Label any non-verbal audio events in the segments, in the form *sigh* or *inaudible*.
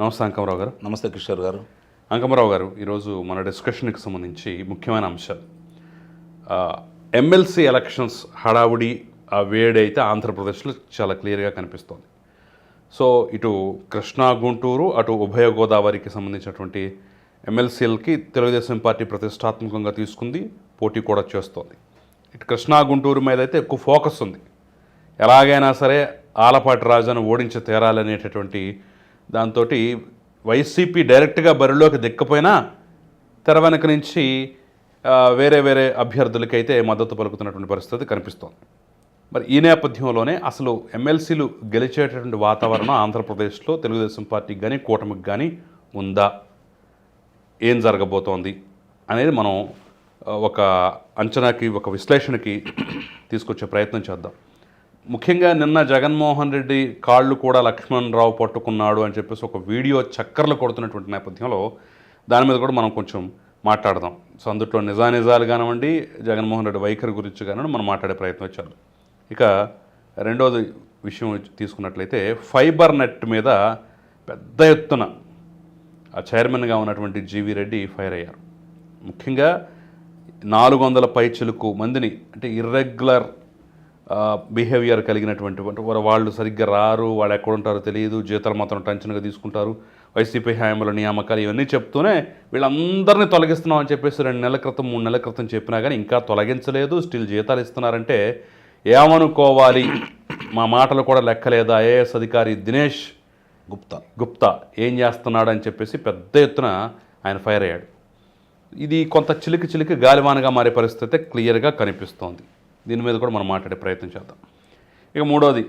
నమస్తే అంకమరావు గారు. నమస్తే కిషోర్ గారు. అంకమరావు గారు ఈరోజు మన డిస్కషన్కి సంబంధించి ముఖ్యమైన అంశాలు ఎమ్మెల్సీ ఎలక్షన్స్ హడావుడి ఆ వేడి అయితే ఆంధ్రప్రదేశ్లో చాలా క్లియర్గా కనిపిస్తోంది. సో ఇటు కృష్ణా గుంటూరు అటు ఉభయ గోదావరికి సంబంధించినటువంటి ఎమ్మెల్సీలకి తెలుగుదేశం పార్టీ ప్రతిష్టాత్మకంగా తీసుకుంది పోటీ కూడా చేస్తోంది. ఇటు కృష్ణా గుంటూరు మీద అయితే ఎక్కువ ఫోకస్ ఉంది. ఎలాగైనా సరే ఆలపాటి రాజాను ఓడించి తీరాలనేటటువంటి దాంతో వైసీపీ డైరెక్ట్గా బరిలోకి దిక్కపోయినా తెరవెనక నుంచి వేరే వేరే అభ్యర్థులకైతే మద్దతు పలుకుతున్నటువంటి పరిస్థితి కనిపిస్తోంది. మరి ఈ నేపథ్యంలోనే అసలు ఎమ్మెల్సీలు గెలిచేటటువంటి వాతావరణం ఆంధ్రప్రదేశ్లో తెలుగుదేశం పార్టీకి కానీ కూటమికి కానీ ఉందా? ఏం జరగబోతోంది? అనేది మనం ఒక అంచనాకి ఒక విశ్లేషణకి తీసుకొచ్చే ప్రయత్నం చేద్దాం. ముఖ్యంగా నిన్న జగన్మోహన్ రెడ్డి కాళ్ళు కూడా లక్ష్మణ్ రావు పట్టుకున్నాడు అని చెప్పేసి ఒక వీడియో చక్కర్లు కొడుతున్నటువంటి నేపథ్యంలో దాని మీద కూడా మనం కొంచెం మాట్లాడదాం. సో అందుట్లో నిజానిజాలు కానివ్వండి జగన్మోహన్ రెడ్డి వైఖరి గురించి కానివ్వండి మనం మాట్లాడే ప్రయత్నం చేద్దాం ఇక రెండోది విషయం తీసుకున్నట్లయితే ఫైబర్ నెట్ మీద పెద్ద ఎత్తున ఆ చైర్మన్గా ఉన్నటువంటి జీవి రెడ్డి ఫైర్ అయ్యారు. ముఖ్యంగా నాలుగు వందల పైచులకు మందిని అంటే ఇర్రెగ్యులర్ బిహేవియర్ కలిగినటువంటి వాళ్ళు సరిగ్గా రారు వాళ్ళు ఎక్కడ ఉంటారో తెలియదు జీతాలు మాత్రం టెన్షన్గా తీసుకుంటారు. వైసీపీ హామీల నియామకాలు ఇవన్నీ చెప్తూనే వీళ్ళందరినీ తొలగిస్తున్నాం అని చెప్పేసి రెండు నెలల క్రితం మూడు నెలల క్రితం చెప్పినా కానీ ఇంకా తొలగించలేదు స్టిల్ జీతాలు ఇస్తున్నారంటే ఏమనుకోవాలి? మా మాటలు కూడా లెక్కలేదా? ఐఏఎస్ అధికారి దినేష్ గుప్తా. గుప్తా ఏం చేస్తున్నాడు అని చెప్పేసి పెద్ద ఎత్తున ఆయన ఫైర్ అయ్యాడు. ఇది కొంత చిలికి చిలికి గాలివానగా మారే పరిస్థితి క్లియర్గా కనిపిస్తోంది. దీని మీద కూడా మనం మాట్లాడే ప్రయత్నం చేద్దాం. ఇక మూడోది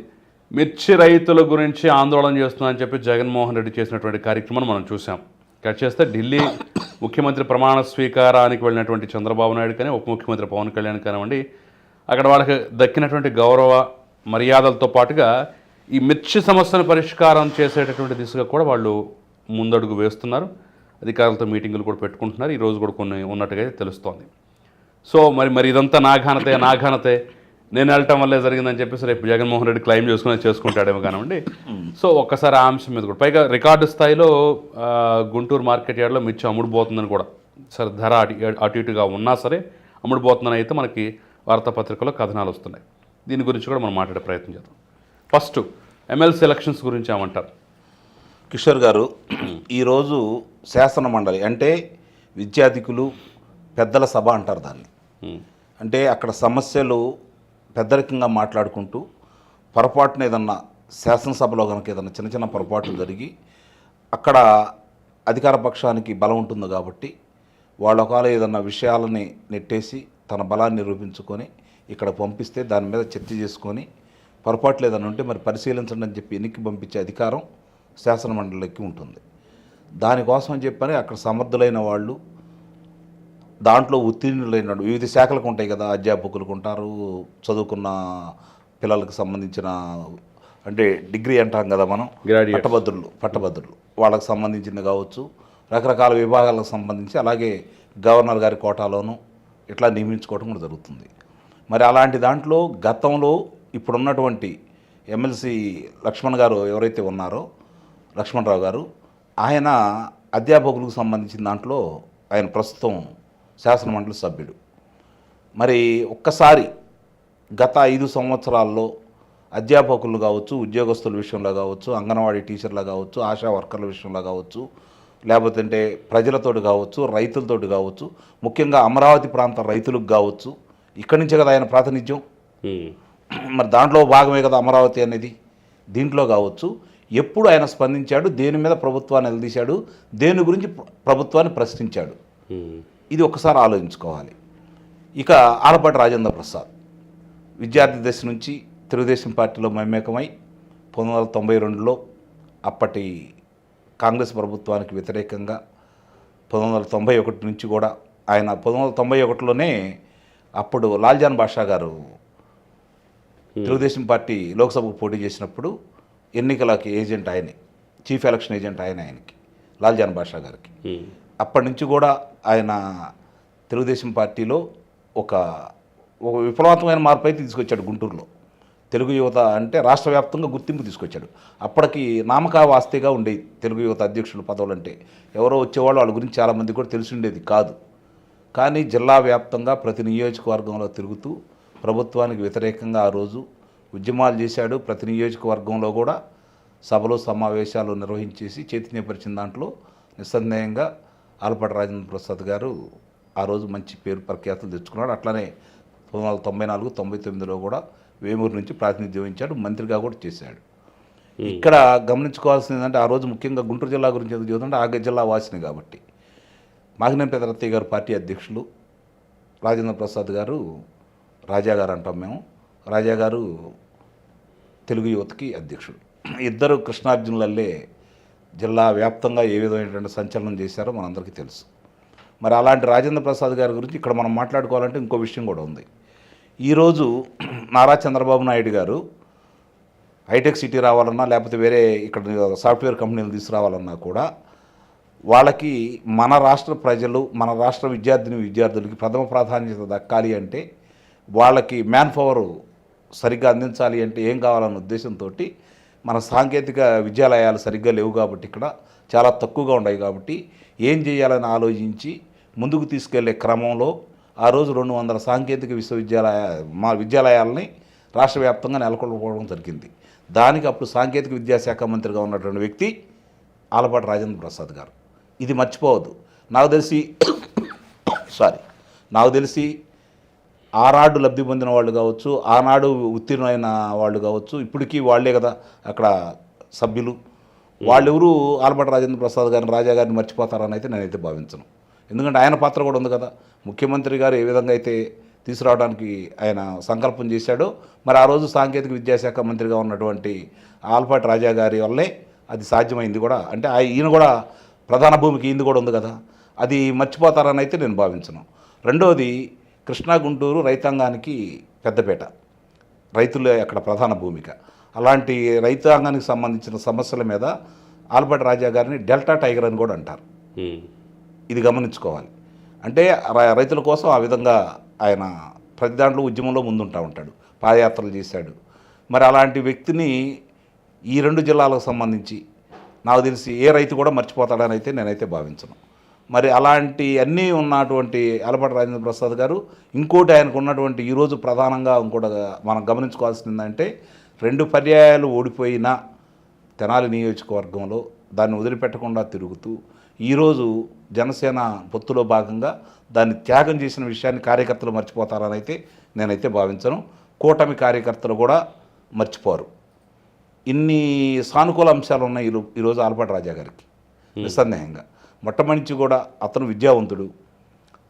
మిర్చి రైతుల గురించి ఆందోళన చేస్తుందని చెప్పి జగన్మోహన్ రెడ్డి చేసినటువంటి కార్యక్రమాన్ని మనం చూసాం కట్ చేస్తే ఢిల్లీ ముఖ్యమంత్రి ప్రమాణ స్వీకారానికి వెళ్ళినటువంటి చంద్రబాబు నాయుడు కానీ ఉప ముఖ్యమంత్రి పవన్ కళ్యాణ్ కానివ్వండి అక్కడ వాళ్ళకి దక్కినటువంటి గౌరవ మర్యాదలతో పాటుగా ఈ మిర్చి సమస్యను పరిష్కారం చేసేటటువంటి దిశగా కూడా వాళ్ళు ముందడుగు వేస్తున్నారు. అధికారులతో మీటింగులు కూడా పెట్టుకుంటున్నారు. ఈ రోజు కూడా కొన్ని ఉన్నట్టుగా అయితే తెలుస్తోంది. సో మరి మరి ఇదంతా నా ఘనతే నా ఘనతే నేను వెళ్ళటం వల్లే జరిగిందని చెప్పేసి రేపు జగన్మోహన్ రెడ్డి క్లెయిమ్ చేసుకుని చేసుకుంటాడేమో కానివ్వండి. సో ఒక్కసారి ఆ అంశం మీద కూడా. పైగా రికార్డు స్థాయిలో గుంటూరు మార్కెట్ యార్డ్లో మిర్చి అమ్ముడుపోతుందని కూడా. సరే ధర అటు అటు ఇటుగా ఉన్నా సరే అమ్ముడుపోతుందని అయితే మనకి వార్తాపత్రికలో కథనాలు వస్తున్నాయి. దీని గురించి కూడా మనం మాట్లాడే ప్రయత్నం చేద్దాం. ఫస్ట్ ఎమ్మెల్సీ ఎలక్షన్స్ గురించి ఏమంటారు? కిషోర్ గారు ఈరోజు శాసన మండలి అంటే విద్యాధికులు పెద్దల సభ అంటారు దాన్ని. అంటే అక్కడ సమస్యలు పెద్దరికంగా మాట్లాడుకుంటూ పొరపాటున ఏదన్నా శాసనసభలో కనుక ఏదన్నా చిన్న చిన్న పొరపాట్లు జరిగి అక్కడ అధికార పక్షానికి బలం ఉంటుంది కాబట్టి వాళ్ళ ఒకవేళ ఏదన్నా విషయాలని నెట్టేసి తన బలాన్ని నిరూపించుకొని ఇక్కడ పంపిస్తే దాని మీద చర్చ చేసుకొని పొరపాట్లు ఏదైనా ఉంటే మరి పరిశీలించండి అని చెప్పి ఎన్నిక పంపించే అధికారం శాసనమండలికి ఉంటుంది. దానికోసం చెప్పని అక్కడ సమర్థులైన వాళ్ళు దాంట్లో ఉత్తీర్ణులైన వివిధ శాఖలకు ఉంటాయి కదా అధ్యాపకులకు ఉంటారు చదువుకున్న పిల్లలకు సంబంధించిన అంటే డిగ్రీ అంటాం కదా మనం. పట్టభద్రులు పట్టభద్రులు. వాళ్ళకి సంబంధించింది కావచ్చు రకరకాల విభాగాలకు సంబంధించి అలాగే గవర్నర్ గారి కోటాలోను ఇట్లా నియమించుకోవడం కూడా జరుగుతుంది. మరి అలాంటి దాంట్లో గతంలో ఇప్పుడున్నటువంటి ఎమ్మెల్సీ లక్ష్మణ్ గారు ఎవరైతే ఉన్నారో లక్ష్మణరావు గారు ఆయన అధ్యాపకులకు సంబంధించిన దాంట్లో ఆయన ప్రస్తుతం శాసనమండలి సభ్యుడు. మరి ఒక్కసారి గత ఐదు సంవత్సరాల్లో అధ్యాపకులు కావచ్చు ఉద్యోగస్తుల విషయంలో కావచ్చు అంగన్వాడీ టీచర్లు కావచ్చు ఆశా వర్కర్ల విషయంలో కావచ్చు లేకపోతే ప్రజలతోటి కావచ్చు రైతులతోటి కావచ్చు ముఖ్యంగా అమరావతి ప్రాంత రైతులకు కావచ్చు ఇక్కడి నుంచే కదా ఆయన ప్రాతినిధ్యం? మరి దాంట్లో భాగమే కదా అమరావతి అనేది. దీంట్లో కావచ్చు ఎప్పుడు ఆయన స్పందించాడు దేని మీద ప్రభుత్వాన్ని నిలదీశాడు దేని గురించి ప్ర- ప్రభుత్వాన్ని ప్రశ్నించాడు. ఇది ఒకసారి ఆలోచించుకోవాలి. ఇక ఆలపాటి రాజేంద్ర ప్రసాద్ విద్యార్థి దశ నుంచి తెలుగుదేశం పార్టీలో మమేకమై పంతొమ్మిది వందల తొంభై రెండులో అప్పటి కాంగ్రెస్ ప్రభుత్వానికి వ్యతిరేకంగా పంతొమ్మిది వందల తొంభై ఒకటి నుంచి కూడా ఆయన పంతొమ్మిది వందల తొంభై ఒకటిలోనే అప్పుడు లాల్జాన్ బాషా గారు తెలుగుదేశం పార్టీ లోక్సభకు పోటీ చేసినప్పుడు ఎన్నికలకి ఏజెంట్ ఆయనే చీఫ్ ఎలక్షన్ ఏజెంట్ ఆయన ఆయనకి లాల్జాన్ బాషా గారికి. ఉమ్. అప్పటి నుంచి కూడా ఆయన తెలుగుదేశం పార్టీలో ఒక ఒక విప్లవాత్మకమైన మార్పు అయితే తీసుకొచ్చాడు గుంటూరులో. తెలుగు యువత అంటే రాష్ట్ర వ్యాప్తంగా గుర్తింపు తీసుకొచ్చాడు. అప్పటికి నామకా వాస్తేగా ఉండేది తెలుగు యువత అధ్యక్షుల పదవులు అంటే ఎవరో వచ్చేవాళ్ళు వాళ్ళ గురించి చాలామంది కూడా తెలిసి ఉండేది కాదు. కానీ జిల్లా వ్యాప్తంగా ప్రతి నియోజకవర్గంలో తిరుగుతూ ప్రభుత్వానికి వ్యతిరేకంగా ఆ రోజు ఉద్యమాలు చేశాడు. ప్రతి నియోజకవర్గంలో కూడా సభలు సమావేశాలు నిర్వహించేసి చైతన్యపరిచిన దాంట్లో నిస్సందేహంగా ఆలపాటి రాజేంద్ర ప్రసాద్ గారు ఆ రోజు మంచి పేరు ప్రఖ్యాతులు తెచ్చుకున్నాడు. అట్లానే పంతొమ్మిది వందల తొంభై నాలుగు తొంభై తొమ్మిదిలో కూడా వేమూరు నుంచి ప్రాతినిధ్యం వహించాడు మంత్రిగా కూడా చేశాడు. ఇక్కడ గమనించుకోవాల్సింది ఏంటంటే ఆ రోజు ముఖ్యంగా గుంటూరు జిల్లా గురించి ఎందుకు చెబుతుంటే ఆ జిల్లా వాసిని కాబట్టి. మాగినేని పెదరత్తయ్య గారు పార్టీ అధ్యక్షులు రాజేంద్ర ప్రసాద్ గారు రాజా గారు అంటాం మేము. రాజా గారు తెలుగు యువతకి అధ్యక్షుడు. ఇద్దరు కృష్ణార్జునులల్లే జిల్లా వ్యాప్తంగా ఏ విధమైనటువంటి సంచలనం చేశారో మనందరికీ తెలుసు. మరి అలాంటి రాజేంద్ర ప్రసాద్ గారి గురించి ఇక్కడ మనం మాట్లాడుకోవాలంటే ఇంకో విషయం కూడా ఉంది. ఈరోజు నారా చంద్రబాబు నాయుడు గారు హైటెక్ సిటీ రావాలన్నా లేకపోతే వేరే ఇక్కడ సాఫ్ట్వేర్ కంపెనీలు తీసుకురావాలన్నా కూడా వాళ్ళకి మన రాష్ట్ర ప్రజలు మన రాష్ట్ర విద్యార్థిని విద్యార్థులకి ప్రథమ ప్రాధాన్యత దక్కాలి అంటే వాళ్ళకి మ్యాన్ పవర్ సరిగ్గా అందించాలి అంటే ఏం కావాలన్న ఉద్దేశంతో మన సాంకేతిక విద్యాలయాలు సరిగ్గా లేవు కాబట్టి ఇక్కడ చాలా తక్కువగా ఉన్నాయి కాబట్టి ఏం చేయాలని ఆలోచించి ముందుకు తీసుకెళ్ళే క్రమంలో ఆ రోజు రెండు వందల సాంకేతిక విశ్వవిద్యాలయ మా విద్యాలయాలని రాష్ట్ర వ్యాప్తంగా నెలకొల్పడం జరిగింది. దానికి అప్పుడు సాంకేతిక విద్యాశాఖ మంత్రిగా ఉన్నటువంటి వ్యక్తి ఆలపాటి రాజేంద్ర ప్రసాద్ గారు. ఇది మర్చిపోవద్దు. నాకు తెలిసి *coughs* సారీ నాకు తెలిసి ఆనాడు లబ్ధి పొందిన వాళ్ళు కావచ్చు ఆనాడు ఉత్తీర్ణమైన వాళ్ళు కావచ్చు ఇప్పటికీ వాళ్ళే కదా అక్కడ సభ్యులు. వాళ్ళెవరూ ఆలపాటి రాజేంద్ర ప్రసాద్ గారిని రాజా గారిని మర్చిపోతారని అయితే నేనైతే భావించను. ఎందుకంటే ఆయన పాత్ర కూడా ఉంది కదా. ముఖ్యమంత్రి గారు ఏ విధంగా అయితే తీసుకురావడానికి ఆయన సంకల్పం చేశాడో మరి ఆ రోజు సాంకేతిక విద్యాశాఖ మంత్రిగా ఉన్నటువంటి ఆల్పాటి రాజా గారి వల్లే అది సాధ్యమైంది కూడా. అంటే ఆ- ఈయన కూడా ప్రధాన భూమికి ఈయనది కూడా ఉంది కదా. అది మర్చిపోతారని అయితే నేను భావించను. రెండవది కృష్ణా గుంటూరు రైతాంగానికి పెద్దపేట. రైతులే అక్కడ ప్రధాన భూమిక. అలాంటి రైతాంగానికి సంబంధించిన సమస్యల మీద ఆల్బర్ట్ రాజా గారిని డెల్టా టైగర్ అని కూడా అంటారు. ఇది గమనించుకోవాలి. అంటే రైతుల కోసం ఆ విధంగా ఆయన ప్రతి దాంట్లో ఉద్యమంలో ముందుంటా ఉంటాడు. పాదయాత్రలు చేశాడు. మరి అలాంటి వ్యక్తిని ఈ రెండు జిల్లాలకు సంబంధించి నాకు తెలిసి ఏ రైతు కూడా మర్చిపోతాడని అయితే నేనైతే భావించను. మరి అలాంటి అన్నీ ఉన్నటువంటి అలపాటి రాజేంద్ర ప్రసాద్ గారు ఇంకోటి ఆయనకు ఉన్నటువంటి ఈరోజు ప్రధానంగా ఇంకోటి మనం గమనించుకోవాల్సిందంటే రెండు పర్యాయాలు ఓడిపోయిన తెనాలి నియోజకవర్గంలో దాన్ని వదిలిపెట్టకుండా తిరుగుతూ ఈరోజు జనసేన పొత్తులో భాగంగా దాన్ని త్యాగం చేసిన విషయాన్ని కార్యకర్తలు మర్చిపోతారని అయితే నేనైతే భావించను. కూటమి కార్యకర్తలు కూడా మర్చిపోరు. ఇన్ని సానుకూల అంశాలు ఉన్నాయి ఈరో- ఈరోజు ఆలపాటి రాజా గారికి. నిస్సందేహంగా. మొట్టమొదటి కూడా అతను విద్యావంతుడు.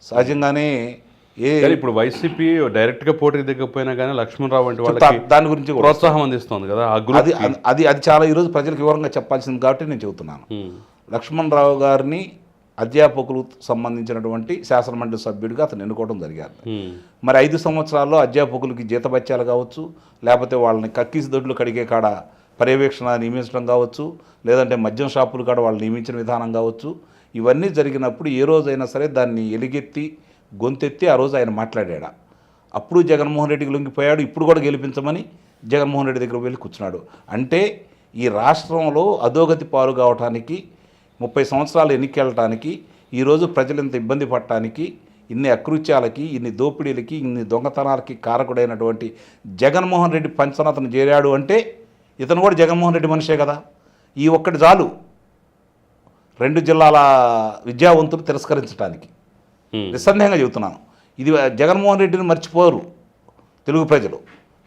సహజంగానే ఏ ఇప్పుడు వైసీపీ డైరెక్ట్గా పోటీ దిగకపోయినా కానీ లక్ష్మణరావు వంటి వాళ్ళకి దాని గురించి ప్రోత్సాహం అందిస్తోంది కదా అది అది అది చాలా ఈరోజు ప్రజలకు వివరంగా చెప్పాల్సింది కాబట్టి నేను చెబుతున్నాను. లక్ష్మణ్ రావు గారిని అధ్యాపకులు సంబంధించినటువంటి శాసనమండలి సభ్యుడిగా అతను ఎన్నుకోవడం జరిగారు మరి ఐదు సంవత్సరాల్లో అధ్యాపకులకి జీతభత్యాలు కావచ్చు లేకపోతే వాళ్ళని కక్కీసి దొడ్లు కడిగే కాడ పర్యవేక్షణ నియమించడం కావచ్చు లేదంటే మద్యం షాపులు కాడ వాళ్ళు నియమించిన విధానం కావచ్చు ఇవన్నీ జరిగినప్పుడు ఏ రోజైనా సరే దాన్ని ఎలుగెత్తి గొంతెత్తి ఆ రోజు ఆయన మాట్లాడాడు. అప్పుడు జగన్మోహన్ రెడ్డికి లొంగిపోయాడు ఇప్పుడు కూడా గెలిపించమని జగన్మోహన్ రెడ్డి దగ్గర వెళ్ళి కూర్చున్నాడు. అంటే ఈ రాష్ట్రంలో అధోగతి పాలు కావటానికి ముప్పై సంవత్సరాలు ఎన్నికెళ్ళటానికి ఈరోజు ప్రజలు ఇంత ఇబ్బంది పడటానికి ఇన్ని అకృత్యాలకి ఇన్ని దోపిడీలకి ఇన్ని దొంగతనాలకి కారకుడైనటువంటి జగన్మోహన్ రెడ్డి పంచనతను చేరాడు అంటే ఇతను కూడా జగన్మోహన్ రెడ్డి మనిషే కదా. ఈ ఒక్కటి చాలు. రెండు జిల్లాల విద్యావంతులు తిరస్కరించడానికి నిస్సందేహంగా చెబుతున్నాను. ఇది జగన్మోహన్ రెడ్డిని మర్చిపోరు తెలుగు ప్రజలు.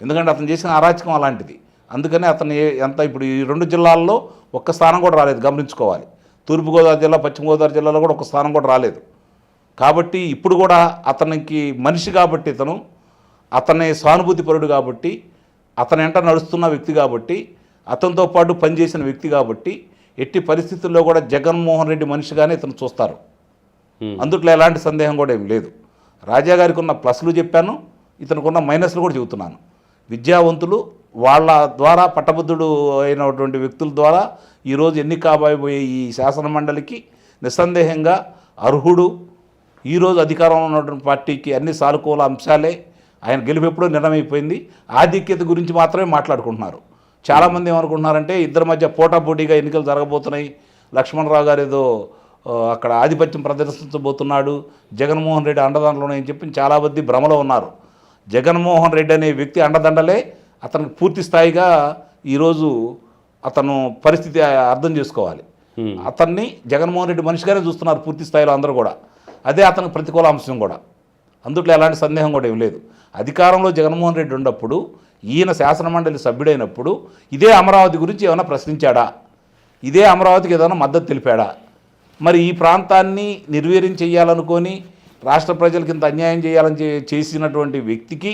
ఎందుకంటే అతను చేసిన అరాచకం అలాంటిది. అందుకని అతను ఎంత ఇప్పుడు ఈ రెండు జిల్లాల్లో ఒక్క స్థానం కూడా రాలేదు గమనించుకోవాలి. తూర్పుగోదావరి జిల్లా పశ్చిమ గోదావరి జిల్లాలో కూడా ఒక స్థానం కూడా రాలేదు. కాబట్టి ఇప్పుడు కూడా అతనికి మనిషి కాబట్టి ఇతను అతని సానుభూతిపరుడు కాబట్టి అతని వెంట నడుస్తున్న వ్యక్తి కాబట్టి అతనితో పాటు పనిచేసిన వ్యక్తి కాబట్టి ఎట్టి పరిస్థితుల్లో కూడా జగన్మోహన్ రెడ్డి మనిషిగానే ఇతను చూస్తారు. అందుట్లో ఎలాంటి సందేహం కూడా ఏం లేదు. రాజా గారికి ఉన్న ప్లస్లు చెప్పాను ఇతనికి ఉన్న మైనస్లు కూడా చెబుతున్నాను. విద్యావంతులు వాళ్ళ ద్వారా పట్టబుద్ధుడు అయినటువంటి వ్యక్తుల ద్వారా ఈరోజు ఎన్ని కాబోయే ఈ శాసన మండలికి నిస్సందేహంగా అర్హుడు ఈరోజు అధికారంలో ఉన్నటువంటి పార్టీకి అన్ని సానుకూల అంశాలే ఆయన గెలుపు ఎప్పుడో నిర్ణయమైపోయింది. ఆధిక్యత గురించి మాత్రమే మాట్లాడుకుంటున్నారు. చాలామంది ఏమనుకుంటున్నారంటే ఇద్దరి మధ్య పోటాపోటీగా ఎన్నికలు జరగబోతున్నాయి. లక్ష్మణరావు గారు ఏదో అక్కడ ఆధిపత్యం ప్రదర్శించబోతున్నాడు జగన్మోహన్ రెడ్డి అండదండలు అని చెప్పి చాలా మంది భ్రమలో ఉన్నారు. జగన్మోహన్ రెడ్డి అనే వ్యక్తి అండదండలే. అతనికి పూర్తి స్థాయిగా ఈరోజు అతను పరిస్థితి అర్థం చేసుకోవాలి. అతన్ని జగన్మోహన్ రెడ్డి మనిషిగానే చూస్తున్నారు పూర్తి స్థాయిలో అందరూ కూడా. అదే అతనికి ప్రతికూల అంశం కూడా. అందుట్లో ఎలాంటి సందేహం కూడా ఏం లేదు. అధికారంలో జగన్మోహన్ రెడ్డి ఉన్నప్పుడు ఈయన శాసనమండలి సభ్యుడైనప్పుడు ఇదే అమరావతి గురించి ఏమైనా ప్రశ్నించాడా? ఇదే అమరావతికి ఏదైనా మద్దతు తెలిపాడా? మరి ఈ ప్రాంతాన్ని నిర్వీర్యం చేయాలనుకొని రాష్ట్ర ప్రజలకు ఇంత అన్యాయం చేయాలని చేసినటువంటి వ్యక్తికి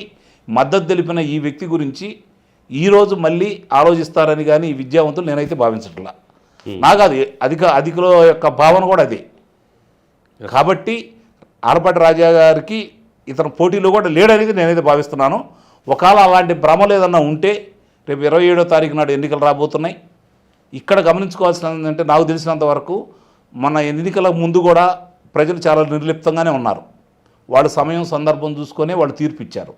మద్దతు తెలిపిన ఈ వ్యక్తి గురించి ఈరోజు మళ్ళీ ఆలోచిస్తారని కానీ ఈ విద్యావంతులు నేనైతే భావించట్లా. నాకు అది అధిక అధికుల యొక్క భావన కూడా అదే. కాబట్టి ఆలపాటి రాజా గారికి ఇతను పోటీలో కూడా లేడనేది నేనైతే భావిస్తున్నాను. ఒకవేళ అలాంటి భ్రమలు ఏదన్నా ఉంటే రేపు ఇరవై ఏడో తారీఖు నాడు ఎన్నికలు రాబోతున్నాయి. ఇక్కడ గమనించుకోవాల్సిన ఏంటంటే నాకు తెలిసినంత వరకు మన ఎన్నికల ముందు కూడా ప్రజలు చాలా నిర్లిప్తంగానే ఉన్నారు. వాళ్ళు సమయం సందర్భం చూసుకొని వాళ్ళు తీర్పు ఇచ్చారు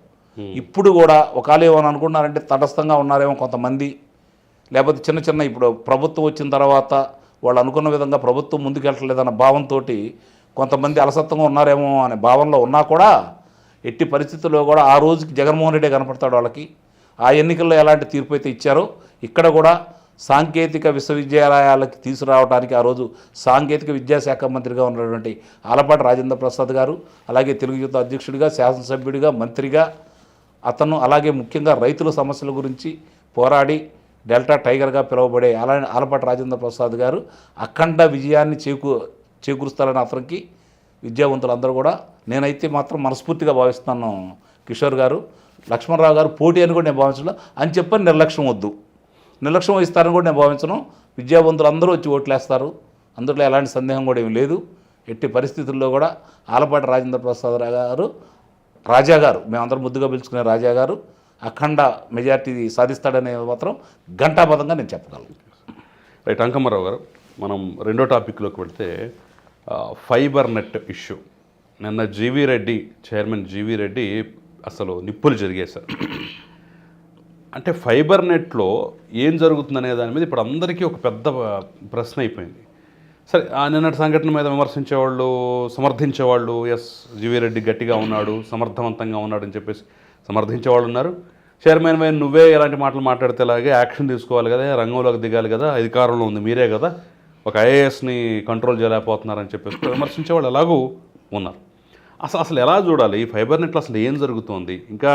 ఇప్పుడు కూడా ఒకవేళ ఏమని అనుకున్నారంటే తటస్థంగా ఉన్నారేమో కొంతమంది. లేకపోతే చిన్న చిన్న ఇప్పుడు ప్రభుత్వం వచ్చిన తర్వాత వాళ్ళు అనుకున్న విధంగా ప్రభుత్వం ముందుకెళ్ళట్లేదన్న భావంతో కొంతమంది అలసత్వంగా ఉన్నారేమో అనే భావనలో ఉన్నా కూడా ఎట్టి పరిస్థితుల్లో కూడా ఆ రోజుకి జగన్మోహన్ రెడ్డి కనపడతాడు వాళ్ళకి. ఆ ఎన్నికల్లో ఎలాంటి తీర్పు అయితే ఇచ్చారో ఇక్కడ కూడా సాంకేతిక విశ్వవిద్యాలయాలకి తీసుకురావడానికి ఆ రోజు సాంకేతిక విద్యాశాఖ మంత్రిగా ఉన్నటువంటి ఆలపాటి రాజేంద్ర ప్రసాద్ గారు అలాగే తెలుగు యువత అధ్యక్షుడిగా శాసనసభ్యుడిగా మంత్రిగా అతను అలాగే ముఖ్యంగా రైతుల సమస్యల గురించి పోరాడి డెల్టా టైగర్గా పిలువబడే అలా ఆలపాటి రాజేంద్ర ప్రసాద్ గారు అఖండ విజయాన్ని చేకూ చేకూరుస్తారని అతనికి విద్యావంతులందరూ కూడా నేనైతే మాత్రం మనస్ఫూర్తిగా భావిస్తున్నాను కిషోర్ గారు లక్ష్మణరావు గారు పోటీ అని కూడా నేను భావించను. అని చెప్పని నిర్లక్ష్యం వద్దు. నిర్లక్ష్యం వహిస్తారని కూడా నేను భావించను. విద్యావంతులు అందరూ వచ్చి ఓట్లేస్తారు. అందులో ఎలాంటి సందేహం కూడా ఏమి లేదు. ఎట్టి పరిస్థితుల్లో కూడా ఆలపాటి రాజేంద్ర ప్రసాద్ రావు గారు రాజా గారు మేమందరం ముద్దుగా పిలుచుకునే రాజా గారు అఖండ మెజార్టీ సాధిస్తాడనే మాత్రం ఘంటాబద్ధంగా నేను చెప్పగలను. రైట్ అంకమ్మరావు గారు మనం రెండో టాపిక్లోకి వెళితే ఫైబర్ నెట్ ఇష్యూ. నిన్న G V Reddy chairman G V Reddy అసలు నిప్పులు జరిగేశారు. అంటే ఫైబర్ నెట్లో ఏం జరుగుతుందనే దాని మీద ఇప్పుడు అందరికీ ఒక పెద్ద ప్రశ్న అయిపోయింది. సరే ఆ నిన్నటి సంఘటన మీద విమర్శించేవాళ్ళు సమర్థించేవాళ్ళు ఎస్ జీవీ రెడ్డి గట్టిగా ఉన్నాడు సమర్థవంతంగా ఉన్నాడు అని చెప్పేసి సమర్థించేవాళ్ళు ఉన్నారు. చైర్మన్ వైన్ నువ్వే ఇలాంటి మాటలు మాట్లాడితే అలాగే యాక్షన్ తీసుకోవాలి కదా రంగంలోకి దిగాలి కదా అధికారంలో ఉంది మీరే కదా. ఒక ఐఏఎస్ని కంట్రోల్ చేయలేకపోతున్నారని చెప్పేసి విమర్శించేవాళ్ళు ఎలాగూ ఉన్నారు. అసలు అసలు ఎలా చూడాలి? ఈ ఫైబర్ నెట్లో అసలు ఏం జరుగుతోంది? ఇంకా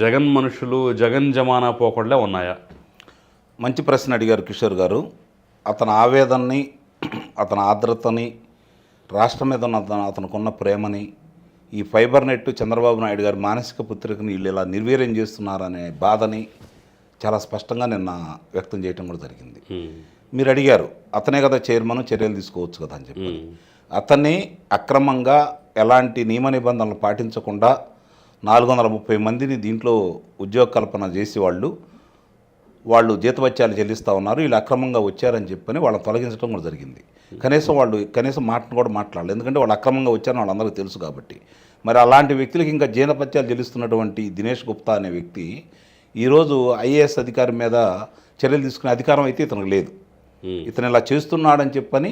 జగన్ మనుషులు జగన్ జమానా పోకడలే ఉన్నాయా? మంచి ప్రశ్న అడిగారు కిషోర్ గారు. అతని ఆవేదనని అతని ఆర్ద్రతని రాష్ట్రం మీద ఉన్న అతను అతనుకున్న ప్రేమని ఈ ఫైబర్ నెట్ చంద్రబాబు నాయుడు గారి మానసిక పుత్రికని వీళ్ళు ఇలా నిర్వీర్యం చేస్తున్నారనే బాధని చాలా స్పష్టంగా నిన్న వ్యక్తం చేయటం కూడా జరిగింది. మీరు అడిగారు అతనే కదా చైర్మన్ చర్యలు తీసుకోవచ్చు కదా అని చెప్పి అతన్ని అక్రమంగా ఎలాంటి నియమ నిబంధనలు పాటించకుండా నాలుగు వందల ముప్పై మందిని దీంట్లో ఉద్యోగ కల్పన చేసి వాళ్ళు వాళ్ళు జీతభత్యాలు చెల్లిస్తూ ఉన్నారు వీళ్ళు అక్రమంగా వచ్చారని చెప్పని వాళ్ళని తొలగించడం కూడా జరిగింది. కనీసం వాళ్ళు కనీసం మాటను కూడా మాట్లాడలేదు. ఎందుకంటే వాళ్ళు అక్రమంగా వచ్చారని వాళ్ళందరికీ తెలుసు కాబట్టి. మరి అలాంటి వ్యక్తులకి ఇంకా జీతభత్యాలు చెల్లిస్తున్నటువంటి దినేష్ గుప్తా అనే వ్యక్తి ఈరోజు ఐఏఎస్ అధికారి మీద చర్యలు తీసుకునే అధికారం అయితే ఇతనికి లేదు. ఇతను ఇలా చేస్తున్నాడని చెప్పని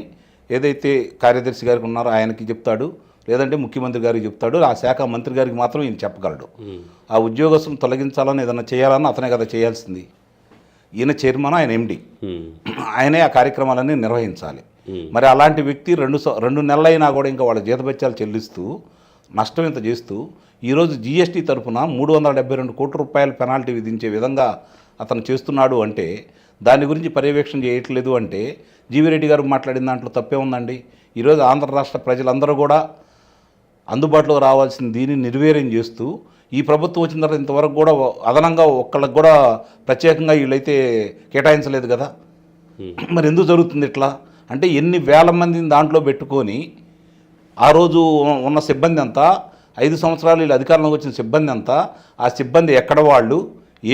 ఏదైతే కార్యదర్శి గారికి ఉన్నారో ఆయనకి చెప్తాడు లేదంటే ముఖ్యమంత్రి గారికి చెప్తాడు ఆ శాఖ మంత్రి గారికి మాత్రం ఈయన చెప్పగలడు. ఆ ఉద్యోగస్తులను తొలగించాలని ఏదైనా చేయాలని అతనే కదా చేయాల్సింది. ఈయన చైర్మన్ ఆయన ఎండి. *clears throat* ఆయనే ఆ కార్యక్రమాలన్నీ నిర్వహించాలి. మరి అలాంటి వ్యక్తి రెండు స- రెండు నెలలైనా కూడా ఇంకా వాళ్ళ జీతభత్యాలు చెల్లిస్తూ నష్టం ఇంత చేస్తూ ఈరోజు జీఎస్టీ తరఫున మూడు వందల డెబ్బై రెండు కోట్ల రూపాయల పెనాల్టీ విధించే విధంగా అతను చేస్తున్నాడు అంటే దాని గురించి పర్యవేక్షణ చేయట్లేదు అంటే జీవిరెడ్డి గారు మాట్లాడిన దాంట్లో తప్పే ఉందండి. ఈరోజు ఆంధ్ర రాష్ట్ర ప్రజలందరూ కూడా అందుబాటులోకి రావాల్సిన దీన్ని నిర్వీర్యం చేస్తూ ఈ ప్రభుత్వం వచ్చిన తర్వాత ఇంతవరకు కూడా అదనంగా ఒక్కళ్ళకి కూడా ప్రత్యేకంగా వీళ్ళైతే కేటాయించలేదు కదా. మరి ఎందుకు జరుగుతుంది ఇట్లా? అంటే ఎన్ని వేల మందిని దాంట్లో పెట్టుకొని ఆ రోజు ఉన్న సిబ్బంది అంతా ఐదు సంవత్సరాలు వీళ్ళు అధికారంలోకి వచ్చిన సిబ్బంది అంతా ఆ సిబ్బంది ఎక్కడ వాళ్ళు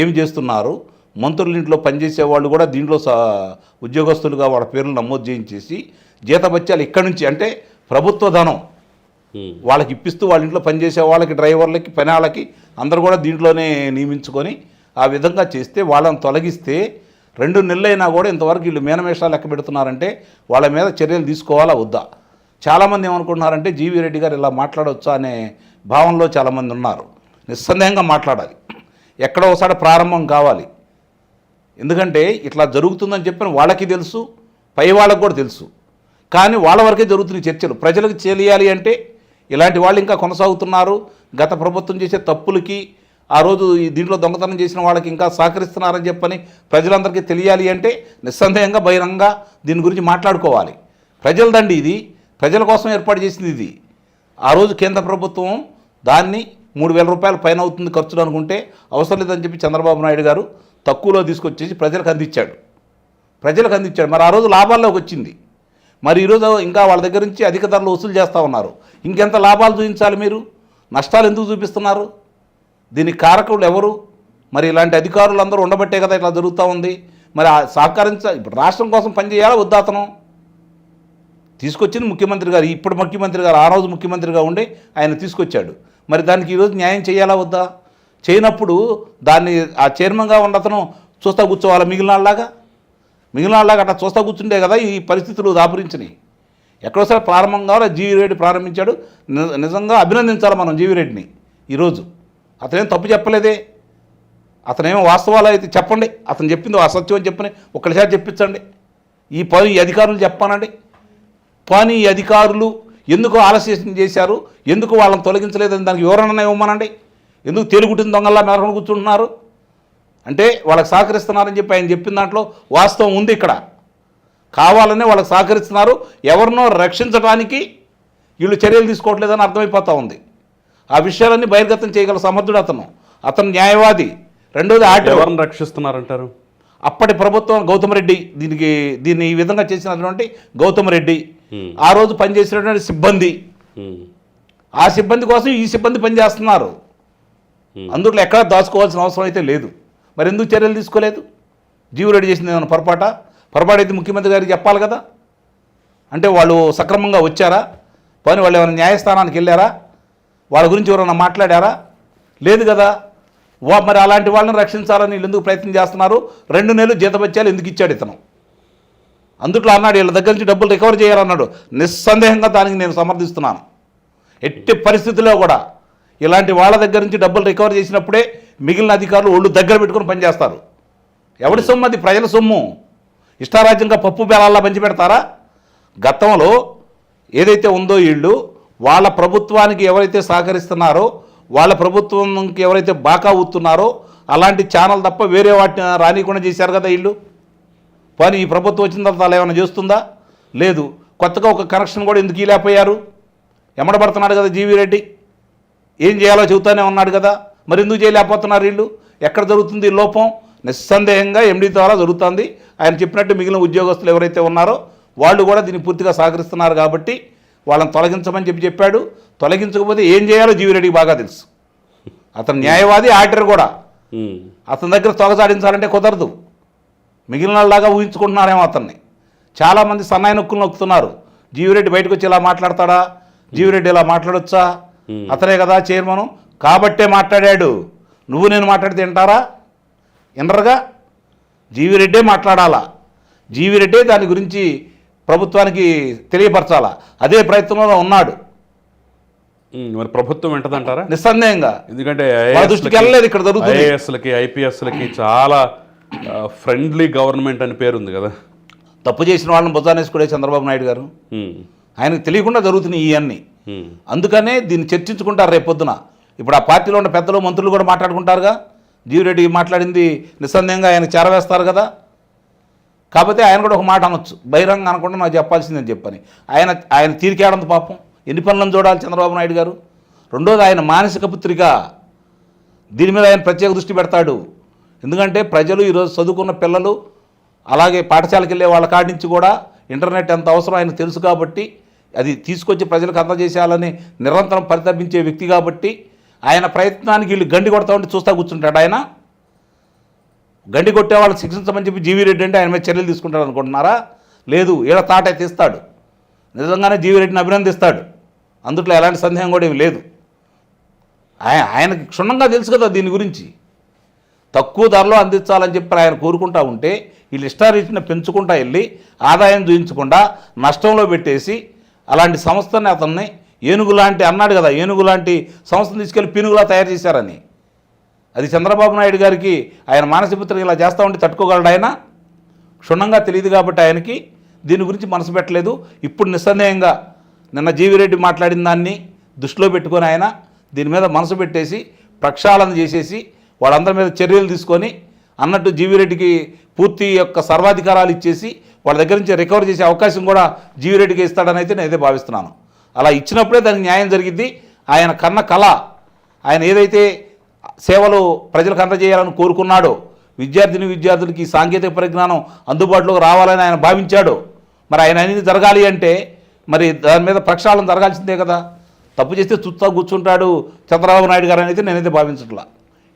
ఏమి చేస్తున్నారు మంత్రుల ఇంట్లో పనిచేసే వాళ్ళు కూడా దీంట్లో స- ఉద్యోగస్తులుగా వాళ్ళ పేర్లు నమోదు చేయించేసి జీతభత్యాలు ఇక్కడి నుంచి అంటే ప్రభుత్వ ధనం. వాళ్ళకి ఇప్పిస్తూ వాళ్ళ ఇంట్లో పనిచేసే వాళ్ళకి డ్రైవర్లకి పనాళ్ళకి అందరూ కూడా దీంట్లోనే నియమించుకొని ఆ విధంగా చేస్తే వాళ్ళని తొలగిస్తే రెండు నెలలైనా కూడా ఇంతవరకు వీళ్ళు మేనమేషాలు లెక్క పెడుతున్నారంటే వాళ్ళ మీద చర్యలు తీసుకోవాలా వద్దా? చాలామంది ఏమనుకుంటున్నారంటే జీవీ రెడ్డి గారు ఇలా మాట్లాడవచ్చా అనే భావనలో చాలామంది ఉన్నారు. నిస్సందేహంగా మాట్లాడాలి. ఎక్కడో ఒకసారి ప్రారంభం కావాలి. ఎందుకంటే ఇట్లా జరుగుతుందని చెప్పిన వాళ్ళకి తెలుసు పై వాళ్ళకి కూడా తెలుసు. కానీ వాళ్ళ వరకే జరుగుతున్న చర్చలు. ప్రజలకు తెలియాలి అంటే ఇలాంటి వాళ్ళు ఇంకా కొనసాగుతున్నారు. గత ప్రభుత్వం చేసే తప్పులకి ఆ రోజు ఈ దీంట్లో దొంగతనం చేసిన వాళ్ళకి ఇంకా సహకరిస్తున్నారని చెప్పని ప్రజలందరికీ తెలియాలి అంటే నిస్సందేహంగా బహిరంగంగా దీని గురించి మాట్లాడుకోవాలి. ప్రజలదండి ఇది. ప్రజల కోసం ఏర్పాటు చేసింది ఇది. ఆ రోజు కేంద్ర ప్రభుత్వం దాన్ని మూడు వేల రూపాయల పైన అవుతుంది ఖర్చులు అనుకుంటే అవసరం లేదని చెప్పి చంద్రబాబు నాయుడు గారు తక్కువలో తీసుకొచ్చేసి ప్రజలకు అందించాడు. ప్రజలకు అందించాడు. మరి ఆ రోజు లాభాల్లోకి వచ్చింది. మరి ఈరోజు ఇంకా వాళ్ళ దగ్గర నుంచి అధిక ధరలు వసూలు చేస్తూ ఉన్నారు. ఇంకెంత లాభాలు చూపించాలి మీరు? నష్టాలు ఎందుకు చూపిస్తున్నారు? దీనికి కారకులు ఎవరు? మరి ఇలాంటి అధికారులు అందరూ ఉండబట్టే కదా ఇట్లా జరుగుతూ ఉంది. మరి ఆ సహకరించ ఇప్పుడు రాష్ట్రం కోసం పనిచేయాలా వద్దా అతను? తీసుకొచ్చింది ముఖ్యమంత్రి గారు. ఇప్పుడు ముఖ్యమంత్రి గారు ఆ రోజు ముఖ్యమంత్రిగా ఉండి ఆయన తీసుకొచ్చాడు. మరి దానికి ఈరోజు న్యాయం చేయాలా వద్దా? చేయనప్పుడు దాన్ని ఆ చైర్మన్గా ఉన్న అతను చూస్తా కూర్చోవాలా మిగిలిన వాళ్ళలాగా మిగిలిన వాళ్ళలాగా అట్లా చూస్తా కూర్చుండే కదా ఈ పరిస్థితులు దాపురించినాయి. ఎక్కడోసారి ప్రారంభం కావాలి? జీవి రెడ్డి ప్రారంభించాడు. ని- నిజంగా అభినందించాలి మనం జీవి రెడ్డిని ఈరోజు. అతనేం తప్పు చెప్పలేదే. అతనేమో వాస్తవాలు అయితే చెప్పండి. అతను చెప్పింది అసత్యం అని చెప్పని ఒక్కసారి చెప్పించండి. ఈ పని ఈ అధికారులు చెప్పానండి పని ఈ అధికారులు ఎందుకు ఆలస్యం చేశారు? ఎందుకు వాళ్ళని తొలగించలేదని దానికి వివరణ ఇవ్వమనండి? ఎందుకు తేలుగుట్టిన దొంగల్లా మెరకొని కూర్చుంటున్నారు? అంటే వాళ్ళకి సహకరిస్తున్నారని చెప్పి ఆయన చెప్పిన దాంట్లో వాస్తవం ఉంది ఇక్కడ. కావాలనే వాళ్ళకి సహకరిస్తున్నారు. ఎవరినో రక్షించడానికి వీళ్ళు చర్యలు తీసుకోవట్లేదని అర్థమైపోతా ఉంది. ఆ విషయాలన్నీ బహిర్గతం చేయగల సమర్థుడు అతను. అతను న్యాయవాది. రెండోది ఆర్డర్. ఎవరిని రక్షిస్తున్నారంటారు? అప్పటి ప్రభుత్వం గౌతమ్ రెడ్డి దీనికి దీన్ని ఈ విధంగా చేసినటువంటి గౌతమ్ రెడ్డి. ఆ రోజు పనిచేసినటువంటి సిబ్బంది. ఆ సిబ్బంది కోసం ఈ సిబ్బంది పనిచేస్తున్నారు. Hmm. అందులో ఎక్కడా దాచుకోవాల్సిన అవసరం అయితే లేదు. మరి ఎందుకు చర్యలు తీసుకోలేదు? జీవురెడ్డి చేసింది ఏమైనా పొరపాట? పొరపాటు అయితే ముఖ్యమంత్రి గారికి చెప్పాలి కదా. అంటే వాళ్ళు సక్రమంగా వచ్చారా? పోనీ వాళ్ళు ఏమైనా న్యాయస్థానానికి వెళ్ళారా? వాళ్ళ గురించి ఎవరైనా మాట్లాడారా? లేదు కదా. వా మరి అలాంటి వాళ్ళని రక్షించాలని వీళ్ళు ఎందుకు ప్రయత్నం చేస్తున్నారు? రెండు నెలలు జీతపత్యాలు ఎందుకు ఇచ్చాడు ఇతను? అందుట్లో అన్నాడు వీళ్ళ దగ్గర నుంచి డబ్బులు రికవర్ చేయాలన్నాడు. నిస్సందేహంగా దానికి నేను సమర్థిస్తున్నాను. ఎట్టి పరిస్థితుల్లో కూడా ఇలాంటి వాళ్ళ దగ్గర నుంచి డబ్బులు రికవర్ చేసినప్పుడే మిగిలిన అధికారులు ఒళ్ళు దగ్గర పెట్టుకుని పనిచేస్తారు. ఎవడి సొమ్ము అది? ప్రజల సొమ్ము. ఇష్టారాజ్యంగా పప్పు బేలాల్లా పంచిపెడతారా గతంలో ఏదైతే ఉందో వీళ్ళు వాళ్ళ ప్రభుత్వానికి ఎవరైతే సహకరిస్తున్నారో వాళ్ళ ప్రభుత్వంకి ఎవరైతే బాకా ఊతున్నారో అలాంటి ఛానల్ తప్ప వేరే వాటిని రానికుండా చేశారు కదా వీళ్ళు కానీ ఈ ప్రభుత్వం వచ్చిన తర్వాత అలా ఏమైనా చేస్తుందా? లేదు. కొత్తగా ఒక కనెక్షన్ కూడా ఎందుకు ఇలేకపోయారు ఎమ్మడబడుతున్నాడు కదా జీవీ రెడ్డి ఏం చేయాలో చెబుతానే ఉన్నాడు కదా. మరి ఎందుకు చేయలేకపోతున్నారు వీళ్ళు? ఎక్కడ జరుగుతుంది లోపం? నిస్సందేహంగా ఎండి ద్వారా జరుగుతుంది. ఆయన చెప్పినట్టు మిగిలిన ఉద్యోగస్తులు ఎవరైతే ఉన్నారో వాళ్ళు కూడా దీన్ని పూర్తిగా సహకరిస్తున్నారు కాబట్టి వాళ్ళని తొలగించమని చెప్పి చెప్పాడు. తొలగించకపోతే ఏం చేయాలో జీవిరెడ్డికి బాగా తెలుసు. అతను న్యాయవాది ఆర్డర్ కూడా. అతని దగ్గర తొగజాడించాలంటే కుదరదు. మిగిలిన వాళ్ళలాగా ఊహించుకుంటున్నారేమో అతన్ని. చాలామంది సన్నాయి నొక్కులు నొక్కుతున్నారు. జీవిరెడ్డి బయటకు వచ్చి ఇలా మాట్లాడతాడా? జీవిరెడ్డి ఇలా మాట్లాడొచ్చా? అతనే కదా చైర్మను. కాబట్టే మాట్లాడాడు. నువ్వు నేను మాట్లాడితే వింటారా? వినరుగా? జీవిరెడ్డే మాట్లాడాలా? జీవిరెడ్డే దాని గురించి ప్రభుత్వానికి తెలియపరచాలా? అదే ప్రయత్నంలో ఉన్నాడు. ఉమ్. మరి ప్రభుత్వం వింటదంటారా? నిస్సందేహంగా. ఎందుకంటే దృష్టికి వెళ్ళలేదు ఇక్కడ జరుగుతుంది. ఐఏఎస్లకి ఐపీఎస్లకి చాలా ఫ్రెండ్లీ గవర్నమెంట్ అని పేరు ఉంది కదా. తప్పు చేసిన వాళ్ళని బుధానేసుకుడే చంద్రబాబు నాయుడు గారు. ఉమ్. ఆయనకు తెలియకుండా జరుగుతున్నాయి ఇవన్నీ. Hmm. అందుకనే దీన్ని చర్చించుకుంటారు రేపొద్దున. ఇప్పుడు ఆ పార్టీలో ఉన్న పెద్దలు మంత్రులు కూడా మాట్లాడుకుంటారుగా. జీవిరెడ్డి మాట్లాడింది నిస్సందేహంగా ఆయన చేరవేస్తారు కదా. కాకపోతే ఆయన కూడా ఒక మాట అనొచ్చు. బహిరంగ అనకుండా నాకు చెప్పాల్సిందని చెప్పని. ఆయన ఆయన తీరికేడంత పాపం. ఎన్ని పనులను చూడాలి చంద్రబాబు నాయుడు గారు? రెండోది ఆయన మానసిక పుత్రిక. దీని మీద ఆయన ప్రత్యేక దృష్టి పెడతాడు. ఎందుకంటే ప్రజలు ఈరోజు చదువుకున్న పిల్లలు అలాగే పాఠశాలకు వెళ్ళే వాళ్ళ కాడి నుంచి కూడా ఇంటర్నెట్ ఎంత అవసరం ఆయనకు తెలుసు కాబట్టి అది తీసుకొచ్చి ప్రజలకు అందజేసేయాలని నిరంతరం పరితపించే వ్యక్తి కాబట్టి ఆయన ప్రయత్నానికి వీళ్ళు గండి కొడతా ఉంటే చూస్తా కూర్చుంటాడు ఆయన. గండి కొట్టే వాళ్ళని శిక్షించమని చెప్పి జీవీ రెడ్డి అంటే ఆయన మీద చర్యలు తీసుకుంటాడు అనుకుంటున్నారా? లేదు ఈడ తాటైతే తీస్తాడు. నిజంగానే జీవీ రెడ్డిని అభినందిస్తాడు. అందుట్లో ఎలాంటి సందేహం కూడా ఏమి లేదు. ఆయన ఆయనకి క్షుణ్ణంగా తెలుసు కదా దీని గురించి. తక్కువ ధరలో అందించాలని చెప్పి ఆయన కోరుకుంటా ఉంటే వీళ్ళు ఇష్టారీతిని పెంచుకుంటా వెళ్ళి ఆదాయం చూపించకుండా నష్టంలో పెట్టేసి అలాంటి సంస్థని అతన్ని ఏనుగు లాంటి అన్నాడు కదా ఏనుగు లాంటి సంస్థను తీసుకెళ్ళి పీనుగులా తయారు చేశారని. అది చంద్రబాబు నాయుడు గారికి ఆయన మానసిపుత్రిక ఇలా చేస్తూ ఉంటే తట్టుకోగలడు ఆయన? క్షుణ్ణంగా తెలియదు కాబట్టి ఆయనకి దీని గురించి మనసు పెట్టలేదు. ఇప్పుడు నిస్సందేహంగా నిన్న జీవిరెడ్డి మాట్లాడిన దాన్ని దృష్టిలో పెట్టుకొని ఆయన దీని మీద మనసు పెట్టేసి ప్రక్షాళన చేసేసి వాళ్ళందరి మీద చర్యలు తీసుకొని అన్నట్టు జీవిరెడ్డికి పూర్తి యొక్క సర్వాధికారాలు ఇచ్చేసి వాళ్ళ దగ్గర నుంచి రికవర్ చేసే అవకాశం కూడా జీవిరెడ్డికి ఇస్తాడని అయితే నేనైతే భావిస్తున్నాను. అలా ఇచ్చినప్పుడే దానికి న్యాయం జరిగిద్ది. ఆయన కన్న కళ ఆయన ఏదైతే సేవలు ప్రజలకు అందజేయాలని కోరుకున్నాడో విద్యార్థిని విద్యార్థులకి ఈ సాంకేతిక పరిజ్ఞానం అందుబాటులోకి రావాలని ఆయన భావించాడు మరి ఆయన అనేది జరగాలి అంటే మరి దాని మీద ప్రక్షాళన జరగాల్సిందే కదా. తప్పు చేస్తే చుట్టా కూర్చుంటాడు చంద్రబాబు నాయుడు గారు అనేది నేనైతే భావించట్లా.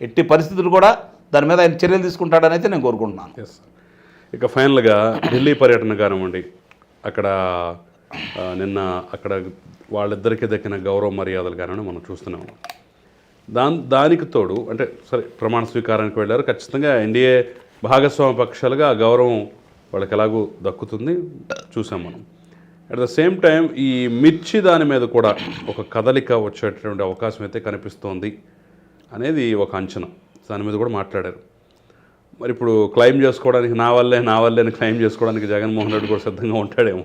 ఎట్టి పరిస్థితులు కూడా దాని మీద ఆయన చర్యలు తీసుకుంటాడనైతే నేను కోరుకుంటున్నాను. ఇక ఫైనల్గా ఢిల్లీ పర్యటన కానివ్వండి అక్కడ నిన్న అక్కడ వాళ్ళిద్దరికీ దక్కిన గౌరవ మర్యాదలు కానివ్వండి మనం చూస్తున్నాము దాని దానికి తోడు అంటే సరే ప్రమాణ స్వీకారానికి వెళ్ళారు. ఖచ్చితంగా ఎన్డీఏ భాగస్వామ్య పక్షాలుగా ఆ గౌరవం వాళ్ళకి ఎలాగూ దక్కుతుంది చూసాం మనం. అట్ ద సేమ్ టైం ఈ మిర్చి దాని మీద కూడా ఒక కదలిక వచ్చేటటువంటి అవకాశం అయితే కనిపిస్తోంది అనేది ఒక అంచనా. దాని మీద కూడా మాట్లాడారు. మరి ఇప్పుడు క్లైమ్ చేసుకోవడానికి నా వల్లే నా వల్లే అని క్లైమ్ చేసుకోవడానికి జగన్మోహన్ రెడ్డి కూడా సిద్ధంగా ఉంటాడేమో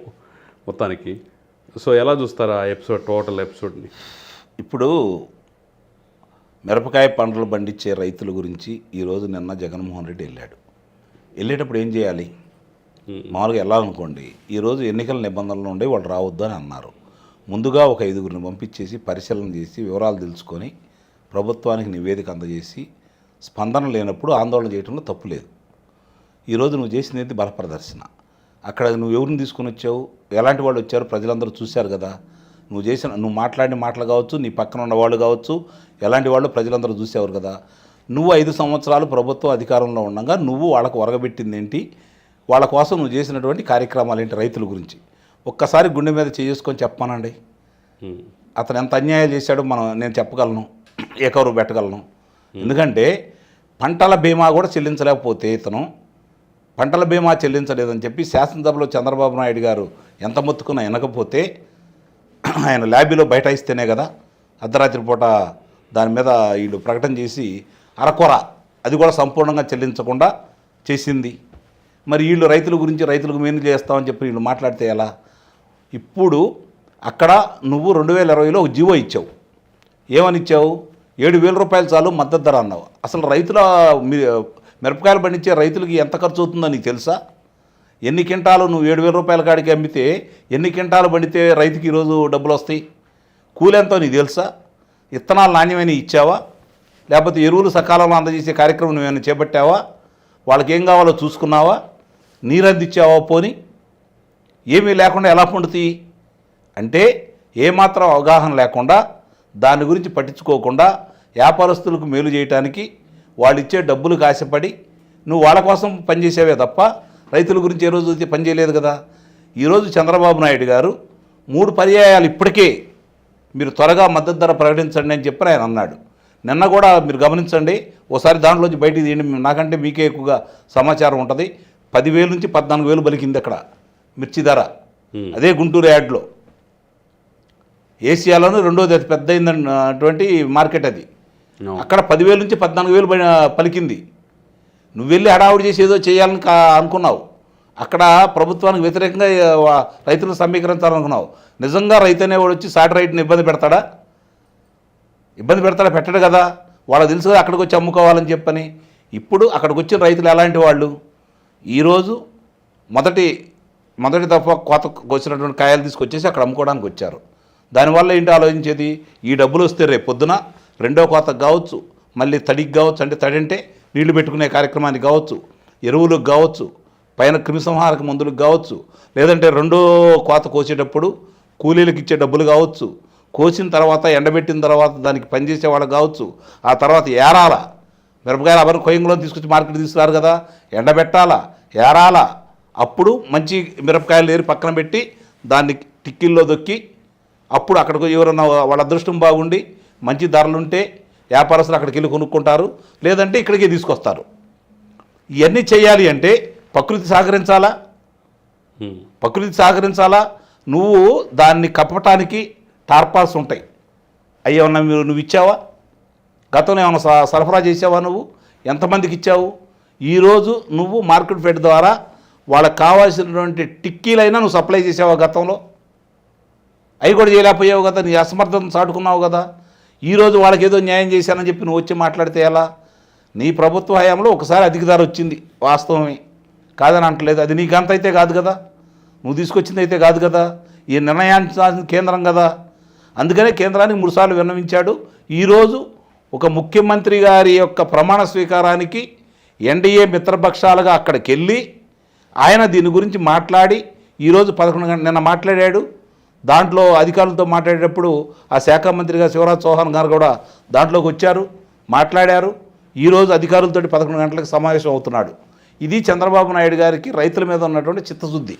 మొత్తానికి. సో ఎలా చూస్తారు ఆ ఎపిసోడ్ టోటల్ ఎపిసోడ్ని? ఇప్పుడు మిరపకాయ పంటలు పండించే రైతుల గురించి ఈరోజు నిన్న జగన్మోహన్ రెడ్డి వెళ్ళాడు. వెళ్ళేటప్పుడు ఏం చేయాలి? మామూలుగా వెళ్ళాలనుకోండి ఈరోజు ఎన్నికల నిబంధనలు ఉండే వాళ్ళు రావద్దు అని అన్నారు. ముందుగా ఒక ఐదుగురిని పంపించేసి పరిశీలన చేసి వివరాలు తెలుసుకొని ప్రభుత్వానికి నివేదిక అందజేసి స్పందన లేనప్పుడు ఆందోళన చేయడంలో తప్పు లేదు. ఈరోజు నువ్వు చేసింది ఏంటి బల ప్రదర్శన అక్కడ నువ్వు ఎవరిని తీసుకొని వచ్చావు? ఎలాంటి వాళ్ళు వచ్చారు? ప్రజలందరూ చూశారు కదా. నువ్వు చేసిన నువ్వు మాట్లాడిన మాటలు కావచ్చు నీ పక్కన ఉన్న వాళ్ళు కావచ్చు ఎలాంటి వాళ్ళు? ప్రజలందరూ చూసేవారు కదా. నువ్వు ఐదు సంవత్సరాలు ప్రభుత్వం అధికారంలో ఉండగా నువ్వు వాళ్ళకు ఒరగబెట్టింది ఏంటి వాళ్ళ కోసం నువ్వు చేసినటువంటి కార్యక్రమాలు ఏంటి రైతుల గురించి? ఒక్కసారి గుండె మీద చేసుకొని చెప్పానండి. అతను ఎంత అన్యాయం చేశాడో మనం నేను చెప్పగలను. ఏకవరు పెట్టగలను. ఎందుకంటే పంటల బీమా కూడా చెల్లించలేకపోతే ఇతను పంటల బీమా చెల్లించలేదని చెప్పి శాసనసభలో చంద్రబాబు నాయుడు గారు ఎంత మొత్తుకున్నా వినకపోతే ఆయన ల్యాబీలో బైఠాయిస్తేనే కదా అర్ధరాత్రి పూట దాని మీద వీళ్ళు ప్రకటన చేసి అరకొర అది కూడా సంపూర్ణంగా చెల్లించకుండా చేసింది. మరి వీళ్ళు రైతుల గురించి రైతులకు మేలు చేస్తామని చెప్పి వీళ్ళు మాట్లాడితే ఎలా? ఇప్పుడు అక్కడ నువ్వు రెండు వేల ఇరవైలో ఒక జీవో ఇచ్చావు. ఏమని ఇచ్చావు? ఏడు వేల రూపాయలు చాలు మద్దతు ధర అన్నావు. అసలు రైతుల మీ- మిరపకాయలు పండించే రైతులకి ఎంత ఖర్చు అవుతుందో నీకు తెలుసా? ఎన్ని కింటాలు నువ్వు ఏడు వేల రూపాయల కాడికి అమ్మితే ఎన్ని కింటాలు పండితే రైతుకి ఈరోజు డబ్బులు వస్తాయి? కూలెంతో నీకు తెలుసా? విత్తనాలు నాణ్యమైన ఇచ్చావా? లేకపోతే ఎరువులు సకాలంలో అందజేసే కార్యక్రమం నువ్వేమైనా చేపట్టావా? వాళ్ళకి ఏం కావాలో చూసుకున్నావా? నీరు అందించావా పోని? ఏమీ లేకుండా ఎలా పండుతాయి? అంటే ఏమాత్రం అవగాహన లేకుండా దాని గురించి పట్టించుకోకుండా వ్యాపారస్తులకు మేలు చేయటానికి వాళ్ళు ఇచ్చే డబ్బులు ఆశపడి నువ్వు వాళ్ళ కోసం పనిచేసేవే తప్ప రైతుల గురించి ఏ రోజు అయితే పనిచేయలేదు కదా? ఈరోజు చంద్రబాబు నాయుడు గారు మూడు పర్యాయాలు ఇప్పటికే మీరు త్వరగా మద్దతు ధర ప్రకటించండి అని చెప్పి ఆయన అన్నాడు. నిన్న కూడా మీరు గమనించండి ఓసారి దాంట్లోంచి బయటికి తీయండి. నాకంటే మీకే ఎక్కువగా సమాచారం ఉంటుంది. పదివేలు నుంచి పద్నాలుగు వేలు బలికింది అక్కడ మిర్చి ధర. అదే గుంటూరు యాడ్లో ఏసియాలోనూ రెండోది అతి పెద్ద అయిందన్నటువంటి మార్కెట్ అది. అక్కడ పదివేల నుంచి పద్నాలుగు వేలు పలికింది. నువ్వు వెళ్ళి హడావుడి చేసి ఏదో చేయాలని కా అనుకున్నావు. అక్కడ ప్రభుత్వానికి వ్యతిరేకంగా రైతులను సమీకరించాలనుకున్నావు. నిజంగా రైతు అనేవాడు వచ్చి సాటి రైతుని ఇబ్బంది పెడతాడా? ఇబ్బంది పెడతాడా? పెట్టడు కదా. వాళ్ళకి తెలుసు కదా అక్కడికి వచ్చి అమ్ముకోవాలని చెప్పని. ఇప్పుడు అక్కడికి వచ్చిన రైతులు ఎలాంటి వాళ్ళు? ఈరోజు మొదటి మొదటి దఫా కోత వచ్చినటువంటి కాయలు తీసుకొచ్చేసి అక్కడ అమ్ముకోవడానికి వచ్చారు. దానివల్ల ఏంటి ఆలోచించేది? ఈ డబ్బులు వస్తే రేపు పొద్దున రెండో కోతకు కావచ్చు మళ్ళీ తడికి కావచ్చు అంటే తడి అంటే నీళ్ళు పెట్టుకునే కార్యక్రమానికి కావచ్చు ఎరువులకు కావచ్చు పైన క్రిమిసంహారక మందులకు కావచ్చు లేదంటే రెండో కోత కోసేటప్పుడు కూలీలకు ఇచ్చే డబ్బులు కావచ్చు కోసిన తర్వాత ఎండబెట్టిన తర్వాత దానికి పనిచేసే వాళ్ళకి కావచ్చు ఆ తర్వాత ఏరాల. మిరపకాయలు అవన్నీ కొయ్యంగులో తీసుకొచ్చి మార్కెట్ తీసుకురారు కదా ఎండబెట్టాలా ఏరాల. అప్పుడు మంచి మిరపకాయలు ఏరి పక్కన పెట్టి దాన్ని టిక్కిల్లో దొక్కి అప్పుడు అక్కడికి ఎవరన్నా వాళ్ళ అదృష్టం బాగుండి మంచి ధరలుంటే వ్యాపారస్తులు అక్కడికి వెళ్ళి కొనుక్కుంటారు లేదంటే ఇక్కడికి తీసుకొస్తారు. ఇవన్నీ చేయాలి అంటే ప్రకృతి సహకరించాలా. ప్రకృతి సహకరించాలా? నువ్వు దాన్ని కప్పటానికి టార్పాల్స్ ఉంటాయి. అవి ఏమన్నా మీరు నువ్వు ఇచ్చావా? గతంలో ఏమైనా సరఫరా చేసావా నువ్వు? ఎంతమందికి ఇచ్చావు? ఈరోజు నువ్వు మార్కెట్ ఫెడ్ ద్వారా వాళ్ళకి కావాల్సినటువంటి టిక్కీలైనా నువ్వు సప్లై చేసావా గతంలో? అవి కూడా చేయలేకపోయావు కదా నీ అసమర్థతను చాటుకున్నావు కదా. ఈరోజు వాళ్ళకి ఏదో న్యాయం చేశానని చెప్పి నువ్వు వచ్చి మాట్లాడితే ఎలా? నీ ప్రభుత్వ హయాంలో ఒకసారి అధిక ధర వచ్చింది వాస్తవమే. కాదని అంటలేదు. అది నీకు అయితే కాదు కదా. నువ్వు తీసుకొచ్చింది అయితే కాదు కదా. ఈ నిర్ణయించాల్సిన కేంద్రం కదా. అందుకనే కేంద్రానికి మూడుసార్లు విన్నవించాడు. ఈరోజు ఒక ముఖ్యమంత్రి గారి యొక్క ప్రమాణ స్వీకారానికి ఎన్డీఏ మిత్రపక్షాలుగా అక్కడికి వెళ్ళి ఆయన దీని గురించి మాట్లాడి ఈరోజు పదకొండు గంట నిన్న మాట్లాడాడు. దాంట్లో అధికారులతో మాట్లాడేటప్పుడు ఆ శాఖ మంత్రిగా శివరాజ్ చౌహాన్ గారు కూడా దాంట్లోకి వచ్చారు మాట్లాడారు. ఈరోజు అధికారులతో పదకొండు గంటలకు సమావేశం అవుతున్నాడు. ఇది చంద్రబాబు నాయుడు గారికి రైతుల మీద ఉన్నటువంటి చిత్తశుద్ధి.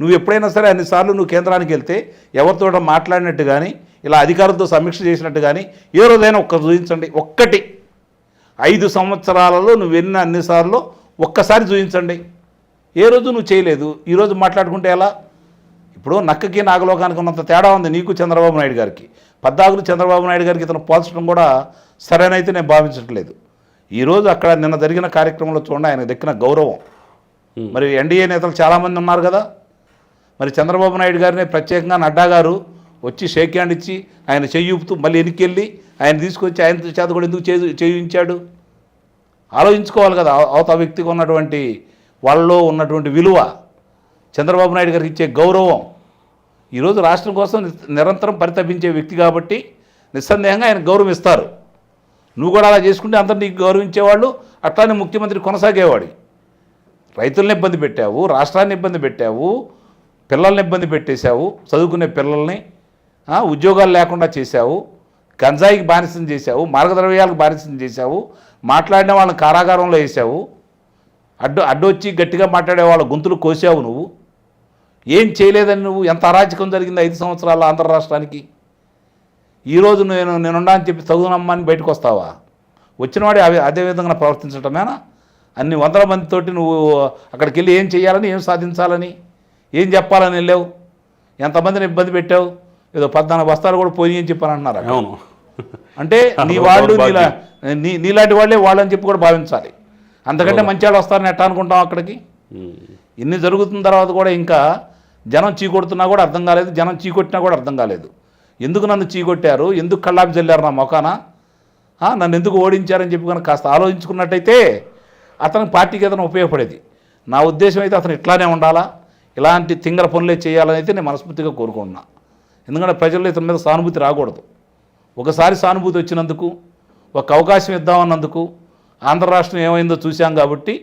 నువ్వు ఎప్పుడైనా సరే అన్నిసార్లు నువ్వు కేంద్రానికి వెళ్తే ఎవరితో మాట్లాడినట్టు కానీ ఇలా అధికారులతో సమీక్ష చేసినట్టు కానీ ఏ రోజైనా ఒక్క చూపించండి ఒక్కటి. ఐదు సంవత్సరాలలో నువ్వు వెళ్ళిన అన్నిసార్లు ఒక్కసారి చూపించండి ఏ రోజు నువ్వు చేయలేదు. ఈరోజు మాట్లాడుకుంటే ఎలా? ఇప్పుడు నక్కకి నాగలోకానికి ఉన్నంత తేడా ఉంది నీకు చంద్రబాబు నాయుడు గారికి. పద్దాకులు చంద్రబాబు నాయుడు గారికి ఇతను పోల్చడం కూడా సరైనైతే నేను భావించట్లేదు. ఈరోజు అక్కడ నిన్న జరిగిన కార్యక్రమంలో చూడండి ఆయన దక్కిన గౌరవం. మరి ఎన్డీఏ నేతలు చాలామంది ఉన్నారు కదా. మరి చంద్రబాబు నాయుడు గారిని ప్రత్యేకంగా నడ్డా గారు వచ్చి షేక్ హ్యాండ్ ఇచ్చి ఆయన చెయ్యి ఊపుతూ మళ్ళీ వెనక్కి ఆయన తీసుకొచ్చి ఆయన చేత కూడా ఎందుకు చేయి చేయించాడు? ఆలోచించుకోవాలి కదా అవ- అవతల వ్యక్తికి ఉన్నటువంటి వాళ్ళలో ఉన్నటువంటి విలువ. చంద్రబాబు నాయుడు గారికి ఇచ్చే గౌరవం ఈరోజు రాష్ట్రం కోసం నిరంతరం పరితపించే వ్యక్తి కాబట్టి నిస్సందేహంగా ఆయన గౌరవం ఇస్తారు నువ్వు కూడా అలా చేసుకుంటే అందరు నీకు గౌరవించేవాళ్ళు అట్లానే ముఖ్యమంత్రి కొనసాగేవాడు. రైతుల్ని ఇబ్బంది పెట్టావు రాష్ట్రాన్ని ఇబ్బంది పెట్టావు పిల్లల్ని ఇబ్బంది పెట్టేశావు చదువుకునే పిల్లల్ని ఉద్యోగాలు లేకుండా చేశావు గంజాయికి బానిసం చేశావు మార్గద్రవ్యాలకు బానిసం చేశావు మాట్లాడిన వాళ్ళని కారాగారంలో వేసావు అడ్డు అడ్డొచ్చి గట్టిగా మాట్లాడే వాళ్ళ గొంతులు కోసావు నువ్వు. ఏం చేయలేదని నువ్వు? ఎంత అరాచకం జరిగింది ఐదు సంవత్సరాల ఆంధ్ర రాష్ట్రానికి ఈరోజు నేను నేనున్నా అని చెప్పి చదువునమ్మని బయటకు వస్తావా? వచ్చినవాడే అదే అదే విధంగా ప్రవర్తించటమేనా? అన్ని వందల మందితోటి నువ్వు అక్కడికి వెళ్ళి ఏం చేయాలని ఏం సాధించాలని ఏం చెప్పాలని వెళ్ళావు? ఎంతమందిని ఇబ్బంది పెట్టావు? ఏదో పద్నాలుగు బస్తాలు కూడా పోయి అని చెప్పని అంటున్నారు. అవును. అంటే *laughs* నీ వాళ్ళు. నీలా నీ నీలాంటి వాళ్ళే వాళ్ళని చెప్పి కూడా భావించాలి. అంతకంటే మంచి వాళ్ళు వస్తారని ఎట్టా అనుకుంటాం అక్కడికి. ఇన్ని జరుగుతున్న తర్వాత కూడా ఇంకా జనం చీకొడుతున్నా కూడా అర్థం కాలేదు జనం చీకొట్టినా కూడా అర్థం కాలేదు. ఎందుకు నన్ను చీకొట్టారు? ఎందుకు కళ్ళాపి చల్లారు నా మొఖాన? నన్ను ఎందుకు ఓడించారని చెప్పి కనుక కాస్త ఆలోచించుకున్నట్టయితే అతనికి పార్టీకి ఏదైనా ఉపయోగపడేది. నా ఉద్దేశం అయితే అతను ఇట్లానే ఉండాలా? ఇలాంటి తింగర పనులే చేయాలని అయితే నేను మనస్ఫూర్తిగా కోరుకుంటున్నా. ఎందుకంటే ప్రజల్లో ఇతని మీద సానుభూతి రాకూడదు. ఒకసారి సానుభూతి వచ్చినందుకు ఒక అవకాశం ఇద్దామన్నందుకు ఆంధ్ర రాష్ట్రం ఏమైందో చూశాం కాబట్టి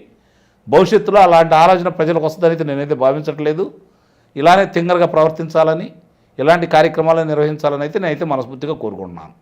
భవిష్యత్తులో అలాంటి ఆలోచన ప్రజలకు వస్తుందని అయితే నేనైతే భావించట్లేదు. ఇలానే తింగరగా ప్రవర్తించాలని ఇలాంటి కార్యక్రమాలను నిర్వహించాలని అయితే నేనైతే మనస్ఫూర్తిగా కోరుకుంటున్నాను.